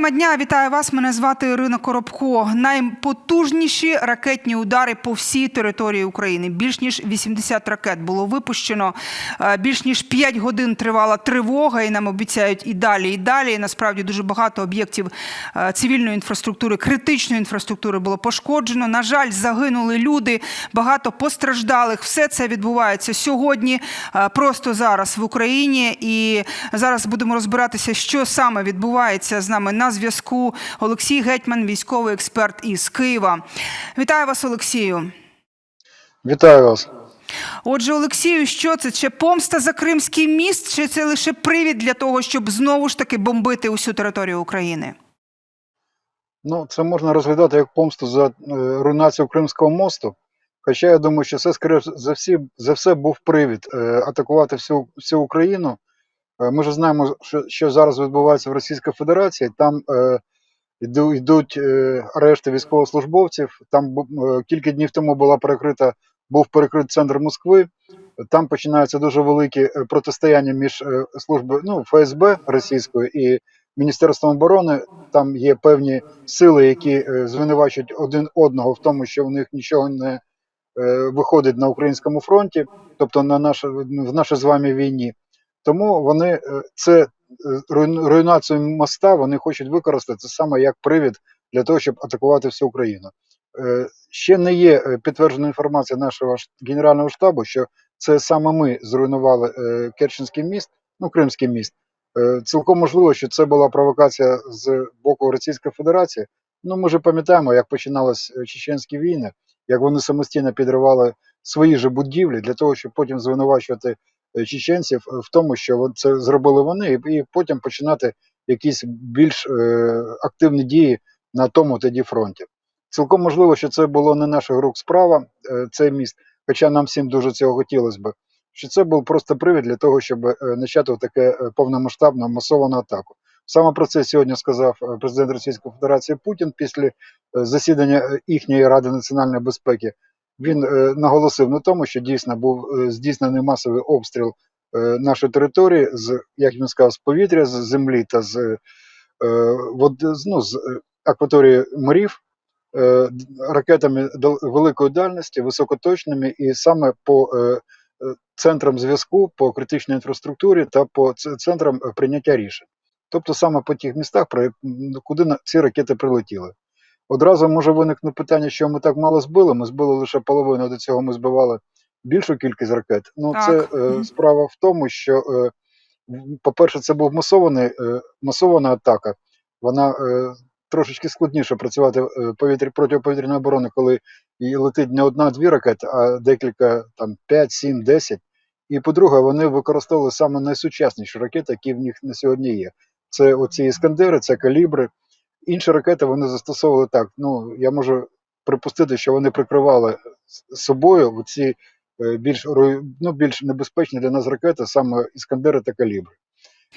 Тема дня вітаю вас. Мене звати Ірина Коробко. Найпотужніші ракетні удари по всій території України. Більш ніж 80 ракет було випущено. Е, Більш ніж 5 годин тривала тривога, і нам обіцяють і далі, і далі. І насправді дуже багато об'єктів е, цивільної інфраструктури, критичної інфраструктури було пошкоджено. На жаль, загинули люди, багато постраждалих. Все це відбувається сьогодні, е, просто зараз в Україні. І зараз будемо розбиратися, що саме відбувається з нами на зв'язку. Олексій Гетьман, військовий експерт із Києва. Вітаю вас, Олексію. Вітаю вас. Отже, Олексію, що це? Чи помста за Кримський міст, чи це лише привід для того, щоб знову ж таки бомбити усю територію України? Ну, це можна розглядати як помсту за е, руйнацію Кримського мосту. Хоча я думаю, що це, скоріше за, всі, за все, був привід е, атакувати всю, всю Україну. Е, ми ж знаємо, що, що зараз відбувається в Російській Федерації. Там е, йдуть е, арешти військовослужбовців. Там е, кілька днів тому була перекрита, був перекрит центр Москви. Там починаються дуже великі е, протистояння між е, службою ну, ФСБ російською і Міністерством оборони. Там є певні сили, які е, звинувачують один одного в тому, що в них нічого не е, виходить на українському фронті, тобто на наш, в нашій з вами війні. Тому вони е, це е, руйнацію моста вони хочуть використати саме як привід для того, щоб атакувати всю Україну. Е, Ще не є підтверджена інформація нашого генерального штабу, що це саме ми зруйнували Керченський міст, ну Кримський міст. Цілком можливо, що це була провокація з боку Російської Федерації. Ну, ми вже пам'ятаємо, як починалися е, чеченські війни, як вони самостійно підривали свої ж будівлі для того, щоб потім звинувачувати чеченців е, в тому, що це зробили вони, і, потім починати якісь більш е, активні дії на тому тоді фронті. Цілком можливо, що це було не наших рук справа, е, цей міст, хоча нам всім дуже цього хотілося б. Що це був просто привід для того, щоб е, начати таке е, повномасштабну масовану атаку. Саме про це сьогодні сказав е, президент Російської Федерації Путін після е, засідання е, їхньої Ради національної безпеки. Він е, наголосив на тому, що дійсно був е, здійснений масовий обстріл е, нашої території з, як він сказав, з повітря, з землі та з, вод, ну, з акваторії морів ракетами великої дальності, високоточними, і саме по центрам зв'язку, по критичній інфраструктурі та по центрам прийняття рішень. Тобто саме по тих містах, куди ці ракети прилетіли. Одразу може виникнути питання, що ми так мало збили. Ми збили лише половину до цього. Ми збивали більшу кількість ракет. Ну Так. це е, справа в тому, що, е, по-перше, це був масований, е, масована атака. Вона е, трошечки складніше працювати е, повітря протиповітряної оборони, коли і летить не одна-дві ракети, а декілька там 5, 7, 10. І по-друге, вони використовували саме найсучасніші ракети, які в них на сьогодні є. Це оці іскандери, це калібри. Інші ракети вони застосовували так. Ну я можу припустити, що вони прикривали собою ці е, більш ну, більш небезпечні для нас ракети, саме іскандери та калібри.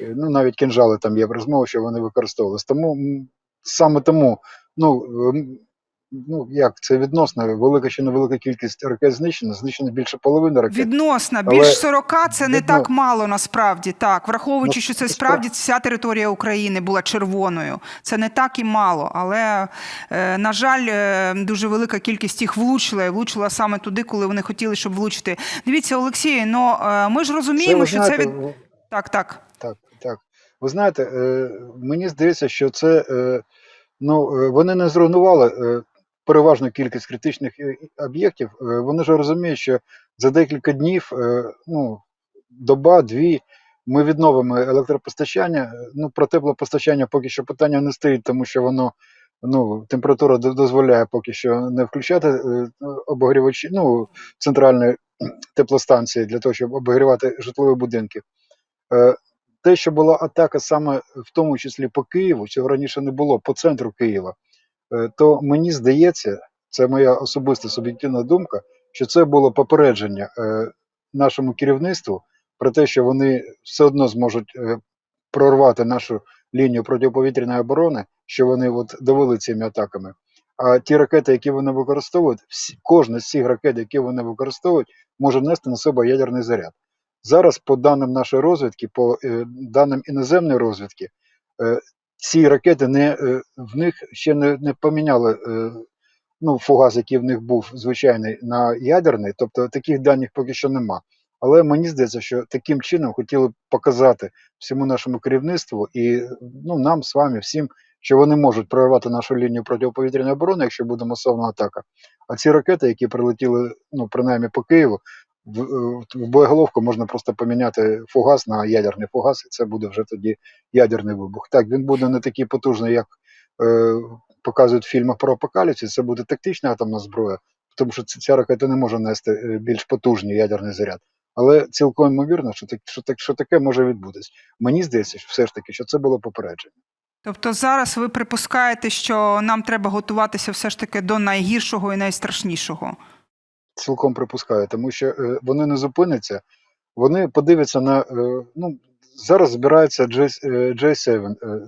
Е, Ну навіть кінжали там є в розмові, що вони використовувалися. Тому саме тому, ну ем, ну як це відносно, велика чи невелика кількість ракет знищена, знищено більше половини ракет. Відносно, Але більш 40 це не так мало насправді. Так, враховуючи, Ну, що це справді вся територія України була червоною. Це не так і мало. Але, е, на жаль, е, дуже велика кількість їх влучила і влучила саме туди, коли вони хотіли, щоб влучити. Дивіться, Олексій, ну е, ми ж розуміємо, ви що це від. в- Так, так. Так, так. Ви знаєте, мені здається, що це ну, вони не зруйнували переважну кількість критичних е, об'єктів. Е, вони ж розуміють, що за декілька днів, е, ну, доба, дві, ми відновимо електропостачання. Ну, про теплопостачання поки що питання не стоїть, тому що воно. Ну, температура дозволяє поки що не включати обогрівачі, ну, центральної теплостанції для того, щоб обігрівати житлові будинки. Те, що була атака саме в тому числі по Києву, цього раніше не було по центру Києва, то мені здається, це моя особиста суб'єктивна думка, що це було попередження е, нашому керівництву про те, що вони все одно зможуть е, прорвати нашу лінію протиповітряної оборони, що вони от довели цими атаками. А ті ракети, які вони використовують, всі, кожна з цих ракет, які вони використовують, може нести на себе ядерний заряд. Зараз, по даним нашої розвідки, по е, даним іноземної розвідки, е, ці ракети не е, в них ще не, не поміняли е, ну, фугас, який в них був звичайний на ядерний, тобто таких даних поки що нема. Але мені здається, що таким чином хотіли б показати всьому нашому керівництву і ну, нам з вами всім, що вони можуть прорвати нашу лінію протиповітряної оборони, якщо буде масована атака. А ці ракети, які прилетіли, ну принаймні по Києву, в, е, боєголовку можна просто поміняти фугас на ядерний фугас, і це буде вже тоді ядерний вибух. Так, він буде не такий потужний, як е, показують в фільмах про апокаліпсис, це буде тактична атомна зброя, тому що ця ракета не може нести е, більш потужний ядерний заряд. Але цілком ймовірно, що, так, що, так, що таке може відбутись. Мені здається, все ж таки, що це було попередження. Тобто зараз ви припускаєте, що нам треба готуватися все ж таки до найгіршого і найстрашнішого. Цілком припускаю, тому що е, вони не зупиняться, вони подивляться на. Е, ну, зараз збирається J, е, J7. Е,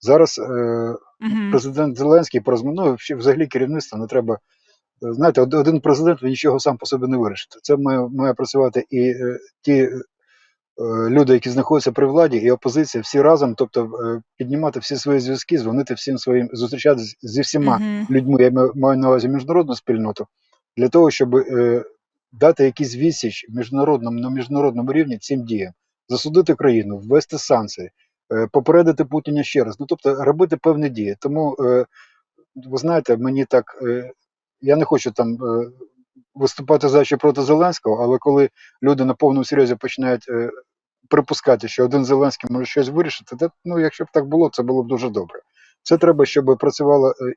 зараз е, Угу. президент Зеленський порозмовляв, ну, взагалі- керівництво не треба. е, Знаєте, один президент він нічого сам по собі не вирішить. Це має, має працювати і е, ті е, люди, які знаходяться при владі, і опозиція, всі разом, тобто е, піднімати всі свої зв'язки, дзвонити всім своїм, зустрічатися зі всіма Угу. людьми, я маю на увазі міжнародну спільноту, для того, щоб е, дати якийсь відсіч міжнародному на міжнародному рівні цим діям, засудити країну, ввести санкції, е, попередити Путіна ще раз. Ну тобто робити певні дії. Тому е, ви знаєте, мені так я не хочу там виступати за чи проти Зеленського, але коли люди на повному серйозі починають припускати, що один Зеленський може щось вирішити, то, ну якщо б так було, це було б дуже добре. Це треба, щоб працювало е,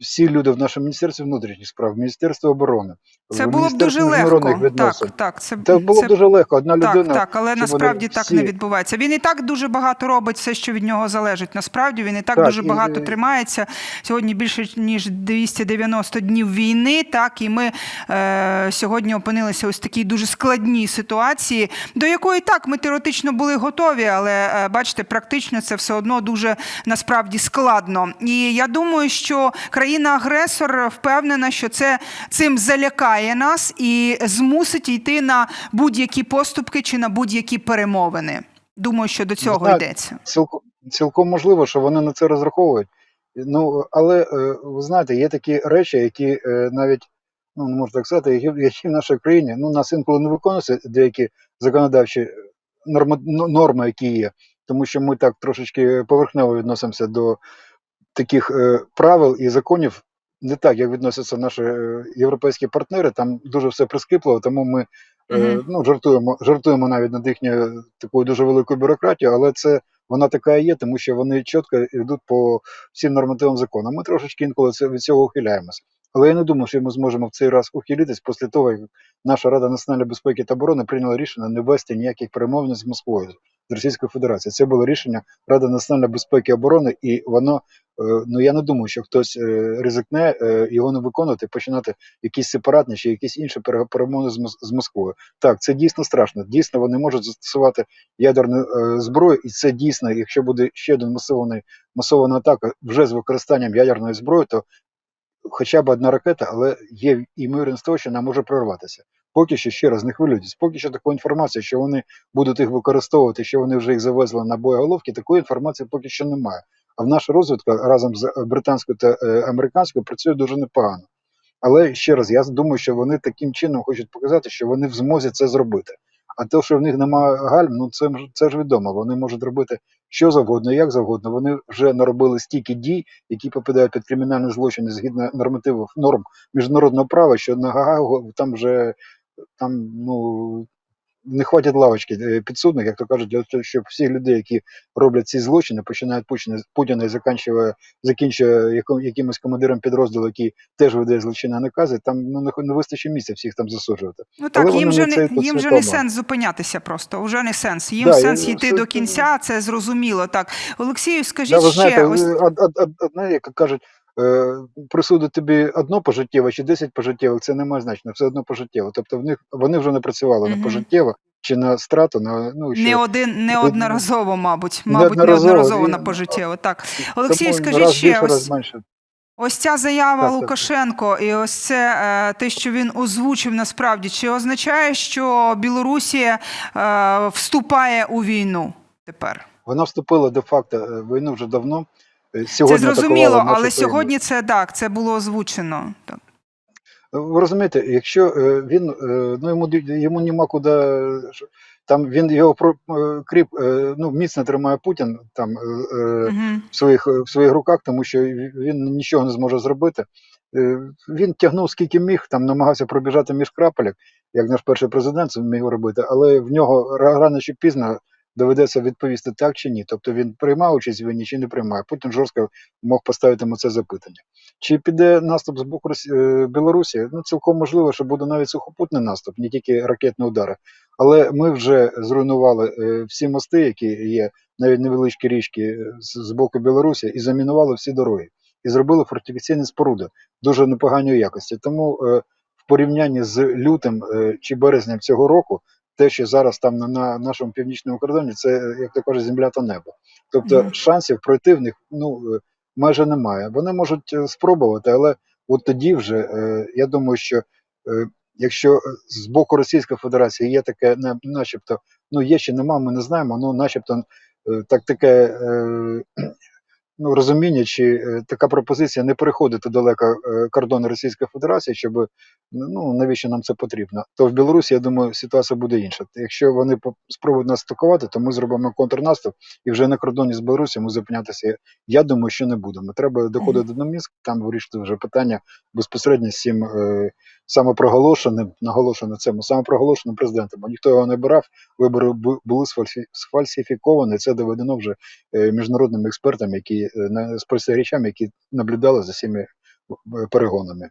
всі люди в нашому міністерстві внутрішніх справ, Міністерство оборони, Це було б дуже легко. відносин. Так, так. Це, Це було це... дуже легко. Одна Так, людина. так, але насправді так всі- не відбувається. Він і так дуже багато робить все, що від нього залежить. Насправді він і так, Так, дуже і- багато тримається. Сьогодні більше ніж 290 днів війни. Так, і ми е, сьогодні опинилися ось такій дуже складній ситуації, до якої так ми теоретично були готові, але е, бачите, практично це все одно дуже насправді складно. І я думаю, що країна-агресор впевнена, що це цим залякає нас і змусить йти на будь-які поступки чи на будь-які перемовини. Думаю, що до цього знаєте, йдеться. Цілком, цілком можливо, що вони на це розраховують. Ну, але е, ви знаєте, є такі речі, які е, навіть, ну не можна так сказати, які, які в нашій країні, ну, нас інколи не виконуються деякі законодавчі норми, ну, норми, які є, тому що ми так трошечки поверхнево відносимося до таких е, правил і законів, не так, як відносяться наші е, європейські партнери. Там дуже все прискіпливо, тому ми mm -hmm. ну, жартуємо, жартуємо навіть над їхньою такою дуже великою бюрократією, але це вона така і є, тому що вони чітко йдуть по всім нормативним законам. Ми трошечки інколи це, від цього ухиляємося. Але я не думаю, що ми зможемо в цей раз ухилитись після того, як наша Рада національної безпеки та оборони прийняла рішення не вести ніяких перемовин з Москвою, з Російською Федерацією. Це було рішення Ради національної безпеки і оборони, і воно е, ну я не думаю, що хтось е, ризикне е, його не виконувати, починати якісь сепаратні чи якісь інші перемовини з, Мос- Москвою. Так, це дійсно страшно. Дійсно, вони можуть застосувати ядерну зброю, і це дійсно, якщо буде ще один масований масована атака вже з використанням ядерної зброї, то хоча б одна ракета, але є ймовірність того, що вона може прорватися. Поки що ще раз не хвилюйтесь. Поки що такої інформації, що вони будуть їх використовувати, що вони вже їх завезли на боєголовки, такої інформації поки що немає. А в наша розвідка разом з е, британською та е, американською працює дуже непогано. Але ще раз, я думаю, що вони таким чином хочуть показати, що вони в змозі це зробити. А те, що в них немає гальм, ну це, це ж відомо. Вони можуть робити що завгодно, як завгодно. Вони вже наробили стільки дій, які попадають під кримінальні злочини згідно нормативів норм міжнародного права, що на Гаагу там вже там ну не хватить лавочки е, підсудних, як то кажуть, для того, щоб всі люди, які роблять ці злочини, починають Путіна, Путіна і закінчує, закінчує якимось командиром підрозділу, який теж видає злочинні накази, там ну не, не вистачить місця всіх там засуджувати. Ну так, Але їм же не їм же не сенс зупинятися просто. Уже не сенс. Їм Да, сенс йти це- до кінця, це зрозуміло. Так, Олексію, скажіть Да, ви ще ось одне, як кажуть, е, присудити тобі одно пожиттєво чи 10 пожиттєвих, це не має значення, все одно пожиттєво. Тобто в них вони вже не працювали Мгм. на пожиттєво чи на страту, на ну що не один неодноразово, мабуть, мабуть, Неодноразово, неодноразово і- на пожиттєво. Так, Олексій, скажіть раз ще більше, ось. раз менше. Ось ця заява Так, так. Лукашенко, і ось це е, те, що він озвучив насправді, чи означає, що Білорусія е, вступає у війну тепер? Вона вступила де-факто е, в війну вже давно. Е, сьогодні Це зрозуміло, але сьогодні це так, це було озвучено. Так. Ви розумієте, якщо е, він е, ну йому йому нема куди там він його кріп ну міцно тримає Путін там е, в своїх в своїх руках, тому що він нічого не зможе зробити. Він тягнув скільки міг, там намагався пробіжати між крапелек, як наш перший президент це вмів робити, але в нього рано чи пізно доведеться відповісти так чи ні. Тобто він приймав участь в війні чи не приймає. Путін жорстко мог поставити йому це запитання. Чи піде наступ з боку е, Білорусі? Ну цілком можливо, що буде навіть сухопутний наступ, не тільки ракетні удари. Але ми вже зруйнували е, всі мости, які є, навіть невеличкі річки е, з боку Білорусі, і замінували всі дороги. І зробили фортифікаційні споруди дуже непоганої якості. Тому е, в порівнянні з лютим е, чи березнем цього року, те, що зараз там на, на нашому північному кордоні, це як то кажуть, земля та небо. Тобто Мгм. шансів пройти в них ну е, майже немає. Вони можуть е, спробувати, але от тоді вже е, я думаю, що якщо з боку Російської Федерації є таке, на- начебто, ну є чи нема, ми не знаємо, ну начебто так таке. Е, Ну, розуміння, чи е, така пропозиція не переходити далеко е, кордони Російської Федерації, щоб ну навіщо нам це потрібно, то в Білорусі, я думаю, ситуація буде інша. Якщо вони спробують нас атакувати, то ми зробимо контрнаступ і вже на кордоні з Білорусі ми зупинятися. Я думаю, що не будемо. Треба доходити до Мінськ, там вирішити вже питання безпосередньо з цим е, самопроголошеним, наголошено цим самопроголошеним президентом. Бо ніхто його не обирав, вибори були сфальсифіковані. Це доведено вже міжнародним міжнародними експертами, які е, на спостерігачами, які наблюдали за цими е, перегонами.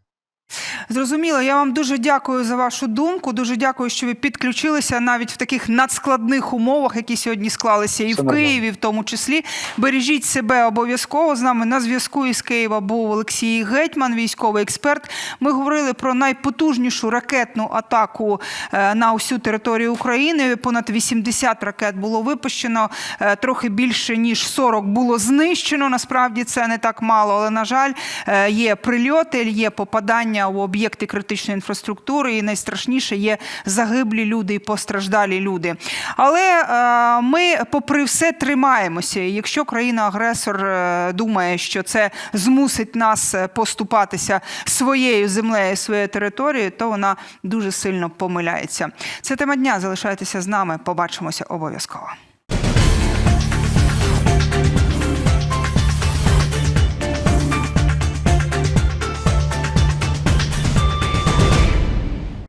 Зрозуміло, я вам дуже дякую за вашу думку. Дуже дякую, що ви підключилися навіть в таких надскладних умовах, які сьогодні склалися і Все в нормально. Києві, в тому числі. Бережіть себе обов'язково. З нами на зв'язку із Києва був Олексій Гетьман, військовий експерт. Ми говорили про найпотужнішу ракетну атаку е, на усю територію України. Понад 80 ракет було випущено, е, трохи більше ніж 40 було знищено. Насправді це не так мало, але на жаль, е, є прильоти, є попадання у об'єкти критичної інфраструктури, і найстрашніше є загиблі люди і постраждалі люди. Але е, ми, попри все, тримаємося. Якщо країна-агресор е, думає, що це змусить нас поступатися своєю землею, своєю територією, то вона дуже сильно помиляється. Це тема дня. Залишайтеся з нами. Побачимося обов'язково.